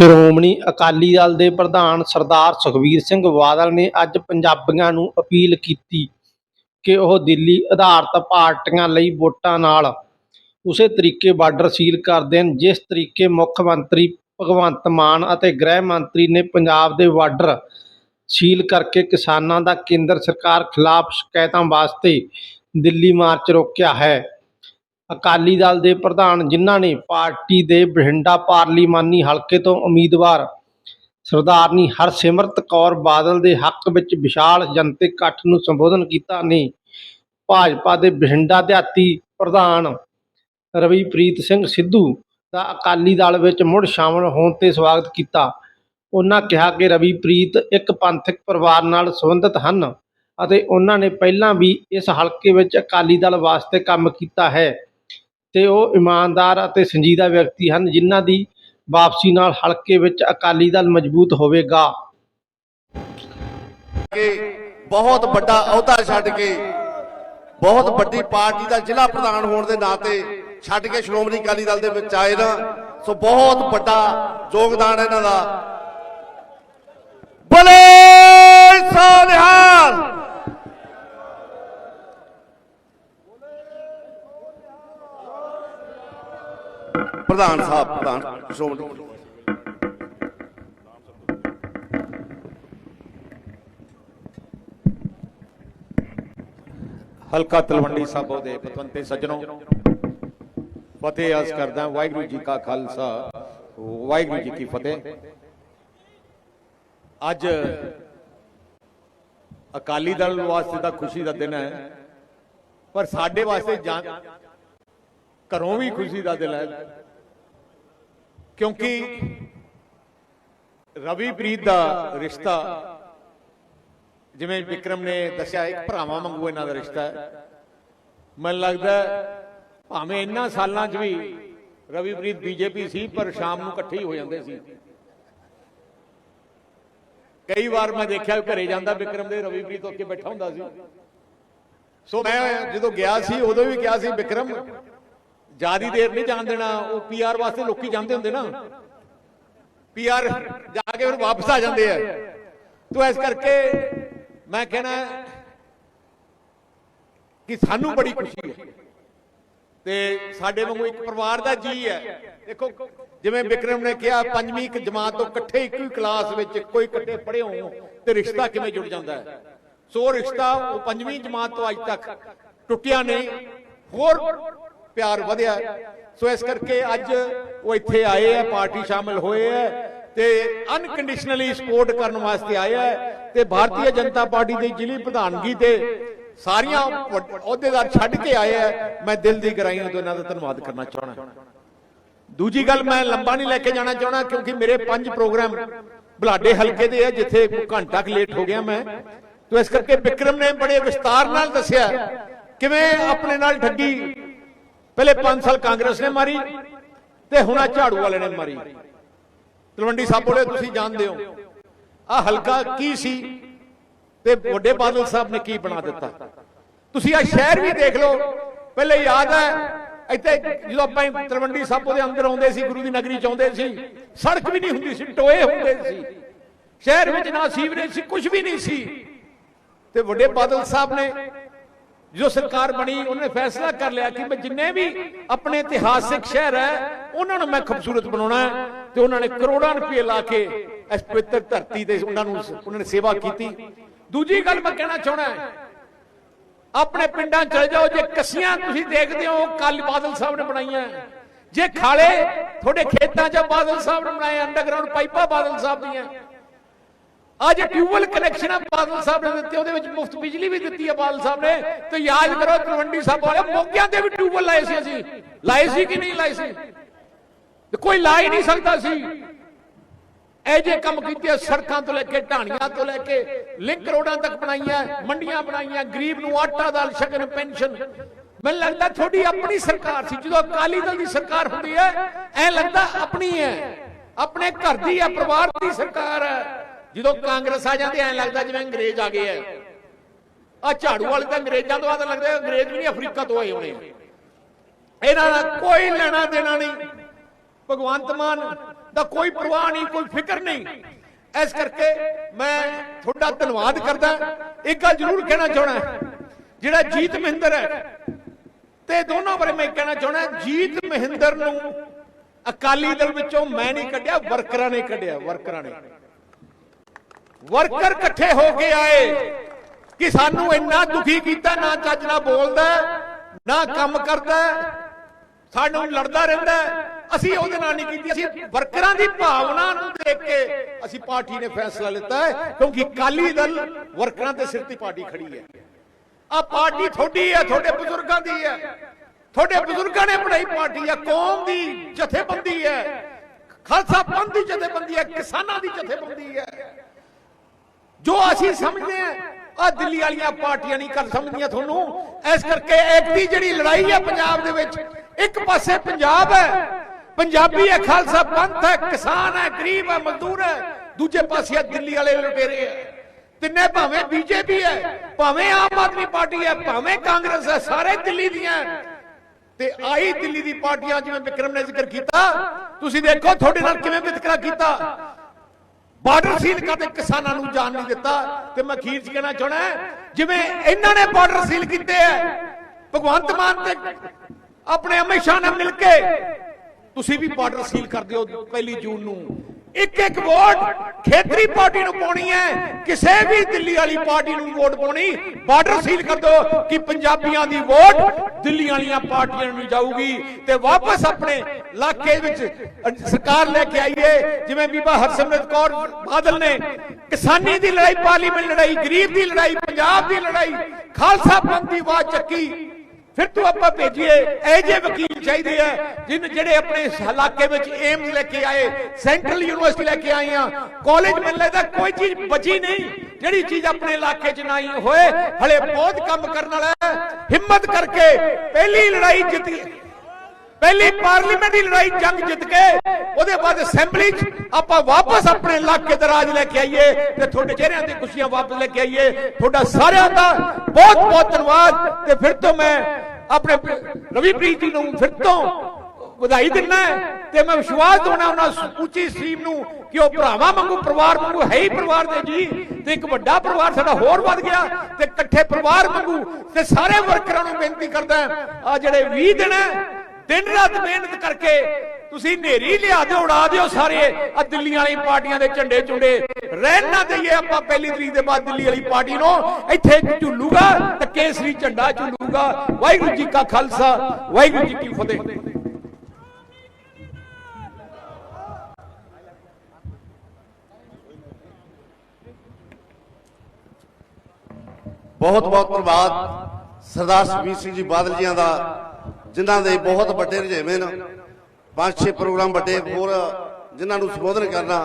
ਸ਼੍ਰੋਮਣੀ ਅਕਾਲੀ ਦਲ ਦੇ ਪ੍ਰਧਾਨ ਸਰਦਾਰ ਸੁਖਬੀਰ ਸਿੰਘ ਬਾਦਲ ਨੇ ਅੱਜ ਪੰਜਾਬੀਆਂ ਨੂੰ ਅਪੀਲ ਕੀਤੀ ਕਿ ਉਹ ਦਿੱਲੀ ਆਧਾਰਿਤ ਪਾਰਟੀਆਂ ਲਈ ਵੋਟਾਂ ਨਾਲ ਉਸੇ ਤਰੀਕੇ ਬਾਰਡਰ ਸੀਲ ਕਰ ਦੇਣ, ਜਿਸ ਤਰੀਕੇ ਮੁੱਖ ਮੰਤਰੀ ਭਗਵੰਤ ਮਾਨ ਅਤੇ ਗ੍ਰਹਿ ਮੰਤਰੀ ਨੇ ਪੰਜਾਬ ਦੇ ਬਾਰਡਰ ਸੀਲ ਕਰਕੇ ਕਿਸਾਨਾਂ ਦਾ ਕੇਂਦਰ ਸਰਕਾਰ ਖਿਲਾਫ ਸ਼ਿਕਾਇਤਾਂ ਵਾਸਤੇ ਦਿੱਲੀ ਮਾਰਚ ਰੋਕਿਆ ਹੈ। ਅਕਾਲੀ ਦਲ ਦੇ ਪ੍ਰਧਾਨ ਜਿਨ੍ਹਾਂ ਨੇ ਪਾਰਟੀ ਦੇ ਬਠਿੰਡਾ ਪਾਰਲੀਮਾਨੀ ਹਲਕੇ ਤੋਂ ਉਮੀਦਵਾਰ ਸਰਦਾਰਨੀ ਹਰਸਿਮਰਤ ਕੌਰ ਬਾਦਲ ਦੇ ਹੱਕ ਵਿੱਚ ਵਿਸ਼ਾਲ ਜਨਤਕ ਇਕੱਠ ਨੂੰ ਸੰਬੋਧਨ ਕੀਤਾ ਨੇ। ਭਾਜਪਾ ਦੇ ਬਠਿੰਡਾ ਦਿਹਾਤੀ ਪ੍ਰਧਾਨ ਰਵੀਪ੍ਰੀਤ ਸਿੰਘ ਸਿੱਧੂ ਦਾ ਅਕਾਲੀ ਦਲ ਵਿੱਚ ਮੁੜ ਸ਼ਾਮਲ ਹੋਣ ਤੇ ਸਵਾਗਤ ਕੀਤਾ। ਉਹਨਾਂ ਕਿਹਾ ਕਿ ਰਵੀਪ੍ਰੀਤ ਇੱਕ ਪੰਥਕ ਪਰਿਵਾਰ ਨਾਲ ਸੰਬੰਧਿਤ ਹਨ ਅਤੇ ਉਹਨਾਂ ਨੇ ਪਹਿਲਾਂ ਵੀ ਇਸ ਹਲਕੇ ਵਿੱਚ ਅਕਾਲੀ ਦਲ ਵਾਸਤੇ ਕੰਮ ਕੀਤਾ ਹੈ। ਤੇ ਉਹ ਇਮਾਨਦਾਰ ਅਤੇ ਸੰਜੀਦਾ ਵਿਅਕਤੀ ਹਨ, ਜਿਨ੍ਹਾਂ ਦੀ ਵਾਪਸੀ ਨਾਲ ਹਲਕੇ ਵਿੱਚ ਅਕਾਲੀ ਦਲ ਮਜ਼ਬੂਤ ਹੋਵੇਗਾ। ਕੇ ਬਹੁਤ ਵੱਡਾ ਅਹੁਦਾ ਛੱਡ ਕੇ, ਬਹੁਤ ਵੱਡੀ ਪਾਰਟੀ ਦਾ ਜ਼ਿਲ੍ਹਾ ਪ੍ਰਧਾਨ ਹੋਣ ਦੇ ਨਾਤੇ ਛੱਡ ਕੇ ਸ਼੍ਰੋਮਣੀ ਅਕਾਲੀ ਦਲ ਦੇ ਵਿੱਚ ਆਏ ਨਾ, ਸੋ ਬਹੁਤ ਵੱਡਾ ਯੋਗਦਾਨ ਇਹਨਾਂ ਦਾ ਪ੍ਰਧਾਨ ਸਾਹਿਬ, ਪ੍ਰਧਾਨ ਸ਼੍ਰੋਮਣੀ ਹਲਕਾ ਤਲਵੰਡੀ ਸਾਬੋ ਦੇ ਪਤਵੰਤੇ ਸੱਜਣੋ, ਫਤਿਹ ਅਰਜ਼ ਕਰਦਾ ਵਾਹਿਗੁਰੂ ਜੀ ਕਾ ਖਾਲਸਾ, ਵਾਹਿਗੁਰੂ ਜੀ ਕੀ ਫਤਿਹ। ਅੱਜ ਅਕਾਲੀ ਦਲ ਵਾਸਤੇ ਤਾਂ ਖੁਸ਼ੀ ਦਾ ਦਿਨ ਹੈ, ਪਰ ਸਾਡੇ ਵਾਸਤੇ ਘਰੋਂ ਵੀ ਖੁਸ਼ੀ ਦਾ ਦਿਨ ਹੈ। ਕਿਉਂਕਿ ਰਵੀਪ੍ਰੀਤ ਦਾ ਰਿਸ਼ਤਾ ਜਿਵੇਂ ਵਿਕਰਮ ਨੇ ਦੱਸਿਆ ਇੱਕ ਭਰਾਵਾਂ ਵਾਂਗੂ ਇਹਨਾਂ ਦਾ ਰਿਸ਼ਤਾ ਹੈ। ਮੈਨੂੰ ਲੱਗਦਾ ਹੈ, ਭਾਵੇਂ ਇੰਨਾ ਸਾਲਾਂ 'ਚ ਵੀ ਰਵੀਪ੍ਰੀਤ ਬੀਜੇਪੀ ਸੀ ਪਰ ਸ਼ਾਮ ਨੂੰ ਇਕੱਠੇ ਹੀ ਹੋ ਜਾਂਦੇ ਸੀ। ਕਈ ਵਾਰ ਮੈਂ ਦੇਖਿਆ ਘਰੇ ਜਾਂਦਾ ਵਿਕਰਮ ਦੇ ਰਵੀਪ੍ਰੀਤ ਉੱਕੇ ਬੈਠਾ ਹੁੰਦਾ ਸੀ। ਸੋ ਮੈਂ ਜਦੋਂ ਗਿਆ ਸੀ ਉਦੋਂ ਵੀ ਕਿਹਾ ਸੀ ਵਿਕਰਮ ਜਿਆਦੀ ਦੇਰ ਨਹੀਂ ਜਾਣ ਦੇਣਾ ਉਹ ਪੀਆਰ ਵਾਸਤੇ ਲੋਕੀ ਜਾਂਦੇ ਹੁੰਦੇ ਨਾ। ਪੀਆਰ ਜਾ ਕੇ ਫਿਰ ਵਾਪਸ ਆ ਜਾਂਦੇ ਆ। ਤੋ ਇਸ ਕਰਕੇ ਮੈਂ ਕਹਿਣਾ ਕਿ ਸਾਨੂੰ ਬੜੀ ਖੁਸ਼ੀ ਹੈ। ਤੇ ਸਾਡੇ ਵਾਂਗੂ ਇੱਕ ਪਰਿਵਾਰ ਦਾ ਜੀ ਹੈ। ਦੇਖੋ ਜਿਵੇਂ ਵਿਕਰਮ ਨੇ ਕਿਹਾ ਪੰਜਵੀਂ ਇੱਕ ਜਮਾਤ ਤੋਂ ਇਕੱਠੇ ਇੱਕੋ ਹੀ ਕਲਾਸ ਵਿੱਚ ਇੱਕੋ ਹੀ ਇਕੱਠੇ ਪੜ੍ਹੇ ਹੋ ਤੇ ਰਿਸ਼ਤਾ ਕਿਵੇਂ ਜੁੜ ਜਾਂਦਾ ਹੈ? ਸੋ ਰਿਸ਼ਤਾ ਉਹ ਪੰਜਵੀਂ ਜਮਾਤ ਤੋਂ ਅੱਜ ਤੱਕ ਟੁੱਟਿਆ ਨਹੀਂ। ਹੋਰ ਪਿਆਰ ਵਧਿਆ। ਸੋ ਇਸ ਕਰਕੇ ਅੱਜ ਉਹ ਇੱਥੇ ਆਏ ਆ ਪਾਰਟੀ ਸ਼ਾਮਿਲ ਹੋਏ ਆ ਤੇ ਅਨਕੰਡੀਸ਼ਨਲੀ ਸਪੋਰਟ ਕਰਨ ਵਾਸਤੇ ਆਏ ਆ ਤੇ ਭਾਰਤੀ ਜਨਤਾ ਪਾਰਟੀ ਦੀ ਜ਼ਿਲ੍ਹੀ ਪ੍ਰਧਾਨਗੀ ਤੇ ਸਾਰੀਆਂ ਅਹੁਦੇਦਾਰ ਛੱਡ ਕੇ ਆਏ ਆ। ਮੈਂ ਦਿਲ ਦੀ ਗਹਿਰਾਈਆਂ ਤੋਂ ਇਹਨਾਂ ਦਾ ਧੰਨਵਾਦ ਕਰਨਾ ਚਾਹਣਾ ਦੂਜੀ ਗੱਲ ਮੈਂ ਲੰਬਾ ਨਹੀਂ ਲੈ ਕੇ ਜਾਣਾ ਚਾਹਣਾ ਕਿਉਂਕਿ ਮੇਰੇ ਪੰਜ ਪ੍ਰੋਗਰਾਮ ਬਲਾਡੇ ਹਲਕੇ ਦੇ ਆ ਜਿੱਥੇ ਇੱਕ ਘੰਟਾ ਕੁ ਲੇਟ ਹੋ ਗਿਆ ਮੈਂ। ਤੋ ਇਸ ਕਰਕੇ ਵਿਕਰਮ ਨੇ ਬੜੇ ਵਿਸਤਾਰ ਨਾਲ ਦੱਸਿਆ ਕਿਵੇਂ ਆਪਣੇ ਨਾਲ ਠੱਗੀ ਪਹਿਲੇ 5 ਸਾਲ ਕਾਂਗਰਸ ਨੇ ਮਾਰੀ ਤੇ ਹੁਣ ਆ ਝਾੜੂ ਵਾਲੇ ਨੇ ਮਾਰੀ। ਤਲਵੰਡੀ ਸਾਬੋਲੇ ਤੁਸੀਂ ਜਾਣਦੇ ਹੋ। ਆ ਹਲਕਾ ਕੀ ਸੀ ਤੇ ਵੱਡੇ ਬਾਦਲ ਸਾਹਿਬ ਨੇ ਕੀ ਬਣਾ ਦਿੱਤਾ। ਤੁਸੀਂ ਆ ਸ਼ਹਿਰ ਵੀ ਦੇਖ ਲਓ। ਪਹਿਲੇ ਯਾਦ ਹੈ, ਇੱਥੇ ਜਦੋਂ ਆਪਾਂ ਤਲਵੰਡੀ ਸਾਬੋ ਦੇ ਅੰਦਰ ਆਉਂਦੇ ਸੀ, ਗੁਰੂ ਦੀ ਨਗਰੀ ਚ ਆਉਂਦੇ ਸੀ, ਸੜਕ ਵੀ ਨਹੀਂ ਹੁੰਦੀ ਸੀ, ਟੋਏ ਹੁੰਦੇ ਸੀ। ਸ਼ਹਿਰ ਵਿੱਚ ਨਾ ਸੀਵਰੇਜ ਸੀ ਕੁਝ ਵੀ ਨਹੀਂ ਸੀ। ਤੇ ਵੱਡੇ ਬਾਦਲ ਸਾਹਿਬ ਨੇ ਜੋ ਸਰਕਾਰ ਬਣੀ, ਉਹਨੇ ਫੈਸਲਾ ਕਰ ਲਿਆ ਕਿ ਮੈਂ ਜਿੰਨੇ ਵੀ ਆਪਣੇ ਇਤਿਹਾਸਿਕ ਸ਼ਹਿਰ ਹੈ, ਉਹਨਾਂ ਨੂੰ ਮੈਂ ਖੂਬਸੂਰਤ ਬਣਾਉਣਾ ਹੈ ਤੇ ਉਹਨਾਂ ਨੇ ਕਰੋੜਾਂ ਰੁਪਏ ਲਾ ਕੇ ਇਸ ਪਵਿੱਤਰ ਧਰਤੀ ਤੇ ਉਹਨਾਂ ਨੂੰ ਉਹਨਾਂ ਨੇ ਸੇਵਾ ਕੀਤੀ। ਦੂਜੀ ਗੱਲ ਮੈਂ ਕਹਿਣਾ ਚਾਹਣਾ ਹੈ, ਆਪਣੇ ਪਿੰਡਾਂ ਚਲੇ ਜਾਓ, ਜੇ ਕਸੀਆਂ ਤੁਸੀਂ ਦੇਖਦੇ ਹੋ, ਕੱਲ ਬਾਦਲ ਸਾਹਿਬ ਨੇ ਬਣਾਈਆਂ। ਜੇ ਖਾਲੇ, ਤੁਹਾਡੇ ਖੇਤਾਂ 'ਚ ਬਾਦਲ ਸਾਹਿਬ ਨੇ ਬਣਾਏ, ਅੰਡਰਗਰਾਉਂਡ ਪਾਈਪਾਂ ਬਾਦਲ ਸਾਹਿਬ ਦੀਆਂ। ਅੱਜ ਟਿਊਬਲ ਕਨੈਕਸ਼ਨ ਬਾਦਲ ਸਾਹਿਬ ਨੇ ਦਿੱਤੇ ਉਹਦੇ ਵਿੱਚ ਮੁਫਤ ਬਿਜਲੀ ਵੀ ਦਿੱਤੀ ਹੈ ਬਾਦਲ ਸਾਹਿਬ ਨੇ। ਤੇ ਯਾਦ ਕਰੋ ਤਲਵੰਡੀ ਸਾਹਿਬ ਵਾਲੇ ਮੋਗਿਆਂ ਤੇ ਵੀ ਟਿਊਬਲ ਲਾਏ ਸੀ ਅਸੀਂ। ਲਾਏ ਸੀ ਕਿ ਨਹੀਂ ਲਾਏ ਸੀ? ਤੇ ਕੋਈ ਲਾ ਹੀ ਨਹੀਂ ਸਕਦਾ ਸੀ। ਇਹ ਜੇ ਕੰਮ ਕੀਤੇ ਸੜਕਾਂ ਤੋਂ ਲੈ ਕੇ, ਢਾਣੀਆਂ ਤੋਂ ਲੈ ਕੇ, ਲਿੰਕ ਰੋਡਾਂ ਤੱਕ ਬਣਾਈਆਂ, ਮੰਡੀਆਂ ਬਣਾਈਆਂ, ਗਰੀਬ ਨੂੰ ਆਟਾ ਦਾਲ ਸ਼ਗਨ ਪੈਨਸ਼ਨ। ਮੈਨੂੰ ਲੱਗਦਾ ਤੁਹਾਡੀ ਆਪਣੀ ਸਰਕਾਰ ਸੀ, ਜਦੋਂ ਅਕਾਲੀ ਦਲ ਦੀ ਸਰਕਾਰ ਹੁੰਦੀ ਹੈ, ਐ ਲੱਗਦਾ ਆਪਣੀ ਹੈ। ਆਪਣੇ ਘਰ ਦੀ ਹੈ, ਪਰਿਵਾਰ ਦੀ ਸਰਕਾਰ ਹੈ। ਜਦੋਂ ਕਾਂਗਰਸ ਆ ਜਾਂਦੀ, ਐ ਲੱਗਦਾ ਜਿਵੇਂ ਅੰਗਰੇਜ਼ ਆ ਗਏ ਐ। ਆ ਝਾੜੂ ਵਾਲੇ ਤਾਂ ਅੰਗਰੇਜ਼ਾਂ ਤੋਂ ਬਾਅਦ ਲੱਗਦਾ ਅੰਗਰੇਜ਼ ਵੀ ਨਹੀਂ, ਅਫਰੀਕਾ ਤੋਂ ਆਏ ਹੋਣੇ ਇਹਨਾਂ ਦਾ ਕੋਈ ਲੈਣਾ ਦੇਣਾ ਨਹੀਂ। ਭਗਵੰਤ ਮਾਨ ਦਾ ਕੋਈ ਪਰਵਾਹ ਨਹੀਂ, ਕੋਈ ਫਿਕਰ ਨਹੀਂ। ਇਸ ਕਰਕੇ ਮੈਂ ਤੁਹਾਡਾ ਧੰਨਵਾਦ ਕਰਦਾ। ਇੱਕ ਗੱਲ ਜ਼ਰੂਰ ਕਹਿਣਾ ਚਾਹਣਾ ਜਿਹੜਾ ਜੀਤ ਮਹਿੰਦਰ ਹੈ, ਤੇ ਦੋਨਾਂ ਬਾਰੇ ਮੈਂ ਕਹਿਣਾ ਚਾਹਣਾ ਜੀਤ ਮਹਿੰਦਰ ਨੂੰ ਅਕਾਲੀ ਦਲ ਵਿੱਚੋਂ ਮੈਂ ਨਹੀਂ ਕੱਢਿਆ, ਵਰਕਰਾਂ ਨੇ ਕੱਢਿਆ, ਵਰਕਰਾਂ ਨੇ। ਵਰਕਰ ਇਕੱਠੇ ਹੋ ਕੇ ਆਏ ਕਿ ਸਾਨੂੰ ਇੰਨਾ ਦੁਖੀ ਕੀਤਾ, ਨਾ ਚੱਜ ਨਾਲ ਬੋਲਦਾ, ਨਾ ਕੰਮ ਕਰਦਾ, ਸਾਨੂੰ ਲੜਦਾ ਰਹਿੰਦਾ। ਅਸੀਂ ਉਹਦੇ ਨਾਲ ਨਹੀਂ ਕੀਤੀ। ਅਸੀਂ ਵਰਕਰਾਂ ਦੀ ਭਾਵਨਾ ਨੂੰ ਦੇਖ ਕੇ ਅਸੀਂ ਪਾਰਟੀ ਨੇ ਫੈਸਲਾ ਲਿੱਤਾ ਕਿਉਂਕਿ ਅਕਾਲੀ ਦਲ ਵਰਕਰਾਂ ਦੇ ਸਿਰ ਤੇ ਪਾਰਟੀ ਖੜੀ ਹੈ। ਆ ਪਾਰਟੀ ਤੁਹਾਡੀ ਹੈ, ਤੁਹਾਡੇ ਬਜ਼ੁਰਗਾਂ ਦੀ ਹੈ। ਤੁਹਾਡੇ ਬਜ਼ੁਰਗਾਂ ਨੇ ਬਣਾਈ ਪਾਰਟੀ ਹੈ, ਕੌਮ ਦੀ ਜਥੇਬੰਦੀ ਹੈ। ਖਾਲਸਾ ਪੰਥ ਦੀ ਜਥੇਬੰਦੀ ਹੈ, ਕਿਸਾਨਾਂ ਦੀ ਜਥੇਬੰਦੀ ਹੈ। ਜੋ ਅਸੀਂ ਸਮਝਦੇ ਆ ਆ ਦਿੱਲੀ ਵਾਲੀਆਂ ਪਾਰਟੀਆਂ ਨਹੀਂ ਕਰ ਸਮਝਦੀਆਂ ਤੁਹਾਨੂੰ। ਇਸ ਕਰਕੇ ਇੱਕ ਜਿਹੜੀ ਲੜਾਈ ਹੈ ਪੰਜਾਬ ਦੇ ਵਿੱਚ, ਇੱਕ ਪਾਸੇ ਪੰਜਾਬ ਹੈ, ਪੰਜਾਬੀ ਹੈ, ਖਾਲਸਾ ਪੰਥ ਹੈ, ਕਿਸਾਨ ਹੈ, ਗਰੀਬ ਹੈ, ਮਜ਼ਦੂਰ ਹੈ, ਦੂਜੇ ਪਾਸੇ ਆ ਦਿੱਲੀ ਵਾਲੇ ਲੁਟੇਰੇ ਹੈ। ਤਿੰਨੇ ਭਾਵੇਂ ਬੀਜੇਪੀ ਹੈ, ਭਾਵੇਂ ਆਮ ਆਦਮੀ ਪਾਰਟੀ ਹੈ, ਭਾਵੇਂ ਕਾਂਗਰਸ ਹੈ, ਸਾਰੇ ਦਿੱਲੀ ਦੀਆਂ ਤੇ ਆਈ ਦਿੱਲੀ ਦੀ ਪਾਰਟੀਆਂ ਜਿਵੇਂ ਵਿਕਰਮ ਨੇ ਜ਼ਿਕਰ ਕੀਤਾ, ਤੁਸੀਂ ਦੇਖੋ ਤੁਹਾਡੇ ਨਾਲ ਕਿਵੇਂ ਵਿਤਕਰਾ ਕੀਤਾ। ਬਾਰਡਰ ਸੀਲ ਕਰਦੇ ਕਿਸਾਨਾਂ ਨੂੰ ਜਾਣ ਨਹੀਂ ਦਿੱਤਾ ਤੇ ਮੈਂ ਅਖੀਰ 'ਚ ਕਹਿਣਾ ਚਾਹਣਾ ਜਿਵੇਂ ਇਹਨਾਂ ਨੇ ਬਾਰਡਰ ਸੀਲ ਕੀਤੇ ਐ ਭਗਵੰਤ ਮਾਨ ਤੇ ਆਪਣੇ ਹਮੇਸ਼ਾ ਸ਼ਾਹ ਨਾਲ ਮਿਲ ਕੇ, ਤੁਸੀਂ ਵੀ ਬਾਰਡਰ ਸੀਲ ਕਰ ਦਿਓ ਪਹਿਲੀ ਜੂਨ ਨੂੰ। ਇੱਕ ਇੱਕ ਵੋਟ ਖੇਤਰੀ ਪਾਰਟੀ ਨੂੰ ਪਾਉਣੀ ਹੈ, ਕਿਸੇ ਵੀ ਦਿੱਲੀ ਵਾਲੀ ਪਾਰਟੀ ਨੂੰ ਵੋਟ ਪਾਉਣੀ, ਬਾਰਡਰ ਸੀਲ ਕਰ ਦਿਓ ਕਿ ਪੰਜਾਬੀਆਂ ਦੀ ਵੋਟ ਦਿੱਲੀ ਵਾਲੀਆਂ ਪਾਰਟੀਆਂ ਨੂੰ ਜਾਊਗੀ ਤੇ ਵਾਪਸ ਆਪਣੇ ਇਲਾਕੇ ਵਿੱਚ ਸਰਕਾਰ ਲੈ ਕੇ ਆਈਏ, ਜਿਵੇਂ ਬੀਬਾ ਹਰਸਿਮਰਤ ਕੌਰ ਬਾਦਲ ਨੇ ਕਿਸਾਨੀ ਦੀ ਲੜਾਈ, ਪਾਰਲੀਮੈਂਟ ਲੜਾਈ, ਗਰੀਬ ਦੀ ਲੜਾਈ, ਪੰਜਾਬ ਦੀ ਲੜਾਈ, ਖਾਲਸਾ ਪੰਥ ਦੀ ਆਵਾਜ਼ ਚੱਕੀ। ਫਿਰ ਤੋਂ ਆਪਾਂ ਭੇਜੀਏ। ਇਹ ਜੇ ਵਕੀਲ ਚਾਹੀਦੇ ਆ, ਜਿਨ ਜਿਹੜੇ ਆਪਣੇ ਇਸ ਇਲਾਕੇ ਵਿੱਚ ਏਮਸ ਲੈ ਕੇ ਆਏ, ਸੈਂਟਰਲ ਯੂਨੀਵਰਸਿਟੀ ਲੈ ਕੇ ਆਏ ਆ। ਕਾਲਜ ਮੈਨੂੰ ਦਾ ਕੋਈ ਚੀਜ਼ ਬਚੀ ਨਹੀਂ, ਜਿਹੜੀ ਚੀਜ਼ ਆਪਣੇ ਇਲਾਕੇ 'ਚ ਨਾ ਹੋਏ। ਹਲੇ ਬਹੁਤ ਕੰਮ ਕਰਨ ਵਾਲਾ ਹਿੰਮਤ ਕਰਕੇ ਪਹਿਲੀ ਲੜਾਈ ਜਿੱਤੀ। ਪਹਿਲੀ ਪਾਰਲੀਮੈਂਟ ਦੀ ਲੜਾਈ ਜੰਗ ਜਿੱਤ ਕੇ, ਉਹਦੇ ਬਾਅਦ ਅਸੈਂਬਲੀ 'ਚ ਆਪਾਂ ਵਾਪਸ ਆਪਣੇ ਇਲਾਕੇ ਦਾ ਰਾਜ ਲੈ ਕੇ ਆਈਏ ਤੇ ਤੁਹਾਡੇ ਚਿਹਰਿਆਂ ਤੇ ਖੁਸ਼ੀਆਂ ਵਾਪਸ ਲੈ ਕੇ ਆਈਏ। ਤੁਹਾਡਾ ਸਾਰਿਆਂ ਦਾ ਬਹੁਤ ਬਹੁਤ ਧੰਨਵਾਦ। ਤੇ ਫਿਰ ਤੋਂ ਮੈਂ ਆਪਣੇ ਰਵੀਪ੍ਰੀਤ ਜੀ ਨੂੰ ਫਿਰ ਤੋਂ ਵਧਾਈ ਦਿੰਦਾ ਤੇ ਮੈਂ ਵਿਸ਼ਵਾਸ ਦਿਵਾਉਣਾ ਉਹਨਾਂ ਉੱਚੀ ਸਟ੍ਰੀਮ ਨੂੰ ਕਿ ਉਹ ਭਰਾਵਾਂ ਵਾਂਗੂ, ਪਰਿਵਾਰ ਵਾਂਗੂ ਹੈ ਹੀ ਪਰਿਵਾਰ ਦੇ ਜੀ। ਤੇ ਇੱਕ ਵੱਡਾ ਪਰਿਵਾਰ ਸਾਡਾ ਹੋਰ ਵੱਧ ਗਿਆ ਤੇ ਇਕੱਠੇ ਪਰਿਵਾਰ ਵਾਂਗੂ ਤੇ ਸਾਰੇ ਵਰਕਰਾਂ ਨੂੰ ਬੇਨਤੀ ਕਰਦਾ ਆ ਜਿਹੜੇ 20 ਦਿਨ ਹੈ ਦਿਨ ਰਾਤ ਮਿਹਨਤ ਕਰਕੇ ਤੁਸੀਂ ਨੇਰੀ ਲਿਆ ਦਿਓ, ਉਡਾ ਦਿਓ ਸਾਰੇ। ਆ ਦਿੱਲੀ ਵਾਲੀ ਪਾਰਟੀਆਂ ਦੇ ਝੰਡੇ ਝੁੰਡੇ। ਰਹਿਣ ਨਾ ਦਈਏ ਆਪਾਂ ਪਹਿਲੀ ਤਰੀਕ ਦੇ ਬਾਅਦ ਦਿੱਲੀ ਵਾਲੀ ਪਾਰਟੀ ਨੂੰ। ਇੱਥੇ ਝੁੱਲੂਗਾ, ਤੇ ਕੇਸਰੀ ਝੰਡਾ ਝੁੱਲੂਗਾ। ਵਾਹਿਗੁਰੂ ਜੀ ਕਾ ਖਾਲਸਾ, ਵਾਹਿਗੁਰੂ ਜੀ ਕੀ ਫਤਿਹ। ਬਹੁਤ ਬਹੁਤ ਧੰਨਵਾਦ। ਸਰਦਾਰ ਸੁਖਬੀਰ ਸਿੰਘ ਜੀ ਬਾਦਲ ਜੀਆਂ ਦਾ ਜਿਨ੍ਹਾਂ ਦੇ ਬਹੁਤ ਵੱਡੇ ਰੁਝੇਵੇਂ ਨੇ। ਪੰਜ ਛੇ ਪ੍ਰੋਗਰਾਮ ਵੱਡੇ ਹੋਰ ਜਿਨ੍ਹਾਂ ਨੂੰ ਸੰਬੋਧਨ ਕਰਨਾ।